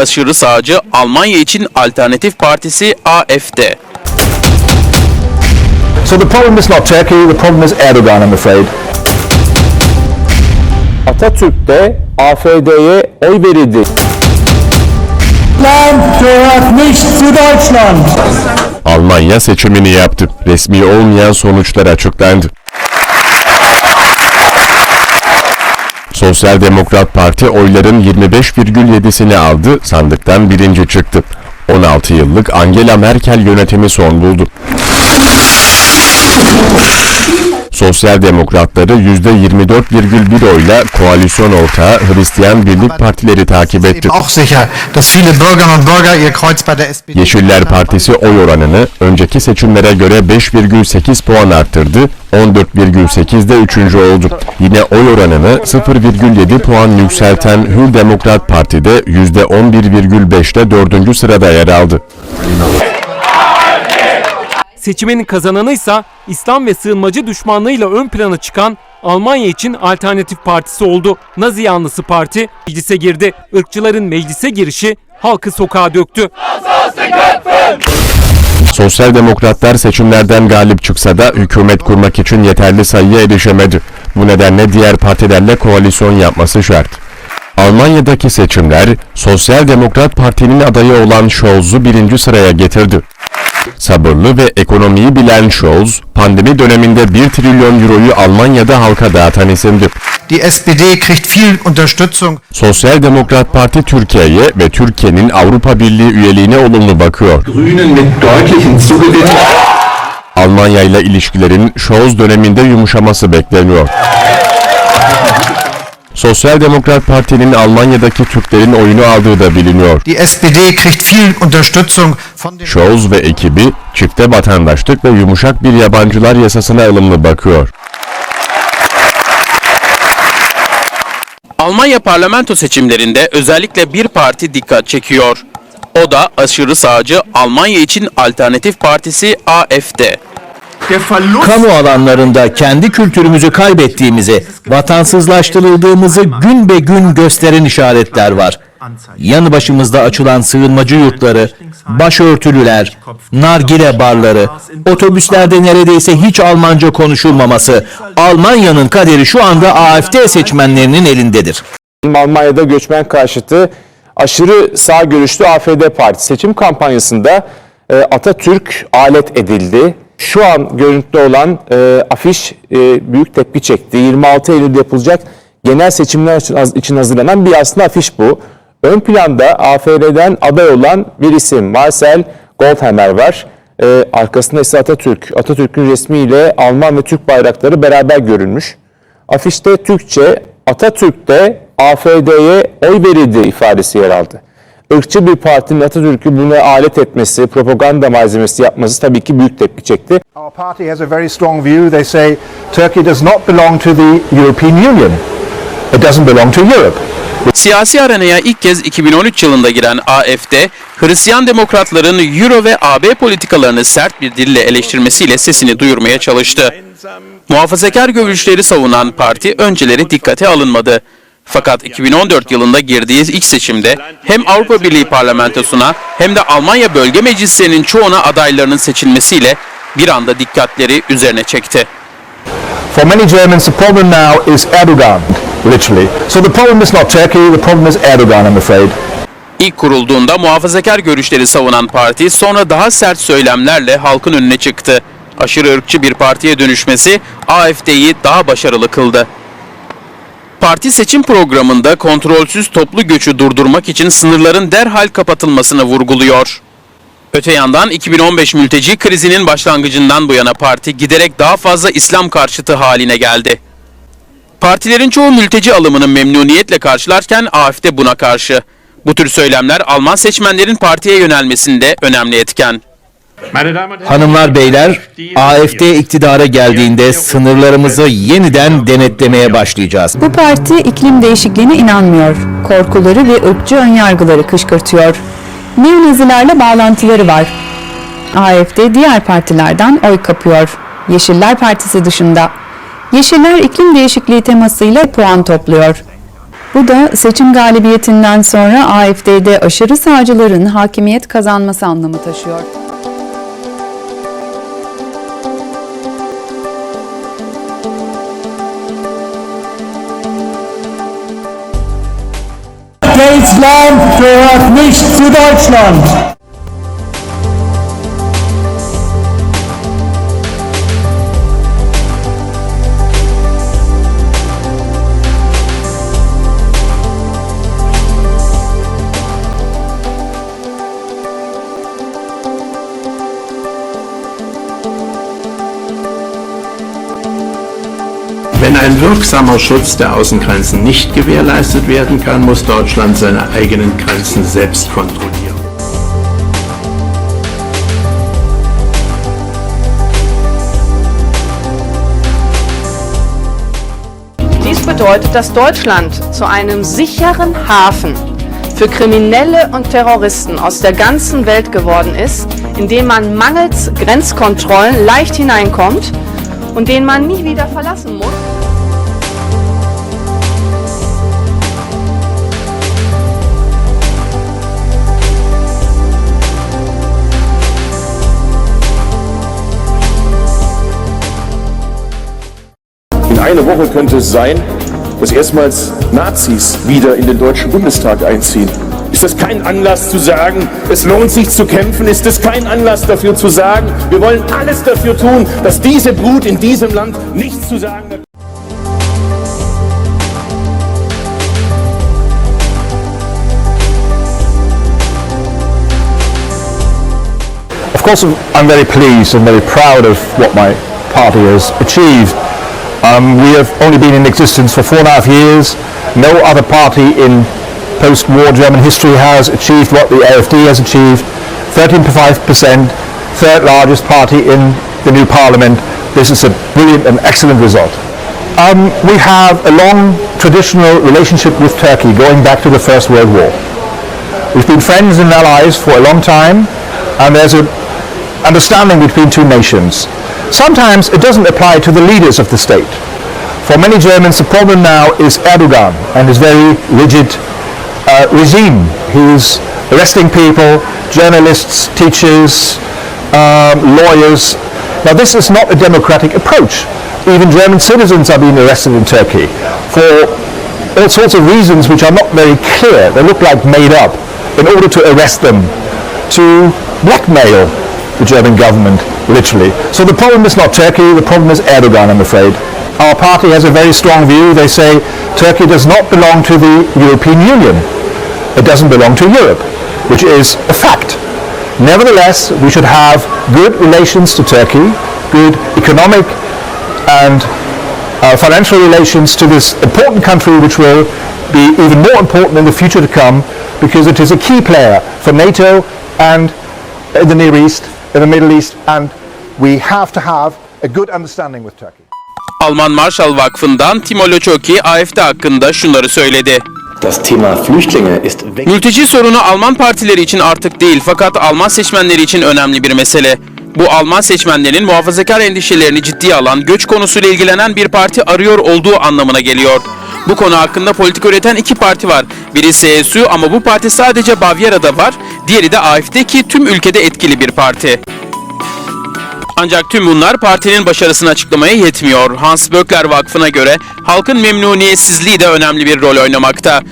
aşırı sağcı Almanya için Alternatif Partisi AFD. So the problem is not Turkey, the problem is Erdogan, I'm afraid. Atatürk de AFD'ye oy verildi. Land gehört nicht zu Deutschland. Almanya seçimini yaptı. Resmi olmayan sonuçlar açıklandı. Sosyal Demokrat Parti oyların 25,7'sini aldı, sandıktan birinci çıktı. 16 yıllık Angela Merkel yönetimi son buldu. Sosyal Demokratları %24,1 oyla koalisyon ortağı Hristiyan Birlik Partileri takip etti. Yeşiller Partisi oy oranını önceki seçimlere göre 5,8 puan arttırdı, 14,8'de üçüncü oldu. Yine oy oranını 0,7 puan yükselten Hür Demokrat Parti de %11,5'te dördüncü sırada yer aldı. Seçimin kazananı ise İslam ve sığınmacı düşmanlığıyla ön plana çıkan Almanya için Alternatif Partisi oldu. Nazi yanlısı parti meclise girdi. Irkçıların meclise girişi halkı sokağa döktü. Sosyal Demokratlar seçimlerden galip çıksa da hükümet kurmak için yeterli sayıya erişemedi. Bu nedenle diğer partilerle koalisyon yapması şart. Almanya'daki seçimler Sosyal Demokrat Parti'nin adayı olan Scholz'u birinci sıraya getirdi. Sabırlı ve ekonomiyi bilen Scholz, pandemi döneminde 1 trilyon euroyu Almanya'da halka dağıtan isimdi. Die SPD kriegt viel Unterstützung. Sosyal Demokrat Parti Türkiye'ye ve Türkiye'nin Avrupa Birliği üyeliğine olumlu bakıyor. Grünen mit deutlichen Zugewinn. Almanya ile ilişkilerin Scholz döneminde yumuşaması bekleniyor. Sosyal Demokrat Parti'nin Almanya'daki Türklerin oyunu aldığı da biliniyor. Die SPD kriegt viel Unterstützung von den Scholz ve ekibi çifte vatandaşlık ve yumuşak bir yabancılar yasasına ılımlı bakıyor. Almanya parlamento seçimlerinde özellikle bir parti dikkat çekiyor. O da aşırı sağcı Almanya için Alternatif Partisi AFD. Kamu alanlarında kendi kültürümüzü kaybettiğimizi, vatansızlaştırıldığımızı gün be gün gösteren işaretler var. Yanı başımızda açılan sığınmacı yurtları, başörtülüler, nargile barları, otobüslerde neredeyse hiç Almanca konuşulmaması, Almanya'nın kaderi şu anda AFD seçmenlerinin elindedir. Almanya'da göçmen karşıtı aşırı sağ görüşlü AFD Parti seçim kampanyasında e, Atatürk alet edildi. Şu an görüntüde olan e, afiş e, büyük tepki çekti. 26 Eylül'de yapılacak genel seçimler için, hazırlanan bir aslında afiş bu. Ön planda AFD'den aday olan bir isim Marcel Goldhammer var. E, arkasında ise Atatürk. Atatürk'ün resmiyle Alman ve Türk bayrakları beraber görülmüş. Afişte Türkçe Atatürk'te AFD'ye oy verildi ifadesi yer aldı. Irkçı bir partinin Atatürk'ü buna alet etmesi, propaganda malzemesi yapması tabii ki büyük tepki çekti. Our party has a very strong view. They say Turkey does not belong to the European Union. It doesn't belong to Europe. Siyasi arenaya ilk kez 2013 yılında giren AFD, Hristiyan demokratların Euro ve AB politikalarını sert bir dille eleştirmesiyle sesini duyurmaya çalıştı. Muhafazakar görüşleri savunan parti önceleri dikkate alınmadı. Fakat 2014 yılında girdiği ilk seçimde hem Avrupa Birliği parlamentosuna hem de Almanya bölge meclislerinin çoğuna adaylarının seçilmesiyle bir anda dikkatleri üzerine çekti. For many Germans, the problem now is Erdogan, literally. So the problem is not Turkey, the problem is Erdogan, I'm afraid. İlk kurulduğunda muhafazakar görüşleri savunan parti sonra daha sert söylemlerle halkın önüne çıktı. Aşırı ırkçı bir partiye dönüşmesi AFD'yi daha başarılı kıldı. Parti seçim programında kontrolsüz toplu göçü durdurmak için sınırların derhal kapatılmasını vurguluyor. Öte yandan 2015 mülteci krizinin başlangıcından bu yana parti giderek daha fazla İslam karşıtı haline geldi. Partilerin çoğu mülteci alımını memnuniyetle karşılarken AFD buna karşı. Bu tür söylemler Alman seçmenlerin partiye yönelmesinde önemli etken. Hanımlar beyler, AFD iktidara geldiğinde sınırlarımızı yeniden denetlemeye başlayacağız. Bu parti iklim değişikliğine inanmıyor. Korkuları ve ırkçı önyargıları kışkırtıyor. Neonazilerle bağlantıları var. AFD diğer partilerden oy kapıyor. Yeşiller Partisi dışında. Yeşiller iklim değişikliği temasıyla puan topluyor. Bu da seçim galibiyetinden sonra AFD'de aşırı sağcıların hakimiyet kazanması anlamı taşıyor. Islam gehört nicht zu Deutschland. Wenn ein wirksamer Schutz der Außengrenzen nicht gewährleistet werden kann, muss Deutschland seine eigenen Grenzen selbst kontrollieren. Dies bedeutet, dass Deutschland zu einem sicheren Hafen für Kriminelle und Terroristen aus der ganzen Welt geworden ist, in den man mangels Grenzkontrollen leicht hineinkommt und den man nie wieder verlassen muss. In einer Woche könnte es sein, dass erstmals Nazis wieder in den Deutschen Bundestag einziehen. Ist das kein Anlass zu sagen, es lohnt sich zu kämpfen? Ist das kein Anlass dafür zu sagen, wir wollen alles dafür tun, dass diese Brut in diesem Land nichts zu sagen hat? Of course, I'm very pleased and very proud of what my party has achieved. Um, we have only been in existence for four and a half years. No other party in post-war German history has achieved what the AfD has achieved. 13.5%, third largest party in the new parliament. This is a brilliant and excellent result. Um, we have a long traditional relationship with Turkey going back to the First World War. We've been friends and allies for a long time, and there's an understanding between two nations. Sometimes it doesn't apply to the leaders of the state. For many Germans, the problem now is Erdogan and his very rigid uh, regime. He's arresting people, journalists, teachers, um, lawyers. Now, this is not a democratic approach. Even German citizens are being arrested in Turkey for all sorts of reasons which are not very clear. They look like made up in order to arrest them, to blackmail the German government, literally. So the problem is not Turkey, the problem is Erdogan, I'm afraid. Our party has a very strong view. They say Turkey does not belong to the European Union. It doesn't belong to Europe, which is a fact. Nevertheless, we should have good relations to Turkey, good economic and uh, financial relations to this important country, which will be even more important in the future to come because it is a key player for NATO and in the Near East, in the Middle East, and we have to have a good understanding with Turkey. Alman Marshall Vakfı'ndan Timo Lochoki AFD hakkında şunları söyledi. Das Thema Flüchtlinge ist weg. Mülteci sorunu Alman partileri için artık değil fakat Alman seçmenleri için önemli bir mesele. Bu Alman seçmenlerin muhafazakar endişelerini ciddiye alan, göç konusuyla ilgilenen bir parti arıyor olduğu anlamına geliyor. Bu konu hakkında politik üreten iki parti var. Biri CSU ama bu parti sadece Bavyera'da var, diğeri de AFD ki tüm ülkede etkili bir parti. Ancak tüm bunlar partinin başarısını açıklamaya yetmiyor. Hans Böckler Vakfı'na göre halkın memnuniyetsizliği de önemli bir rol oynamakta.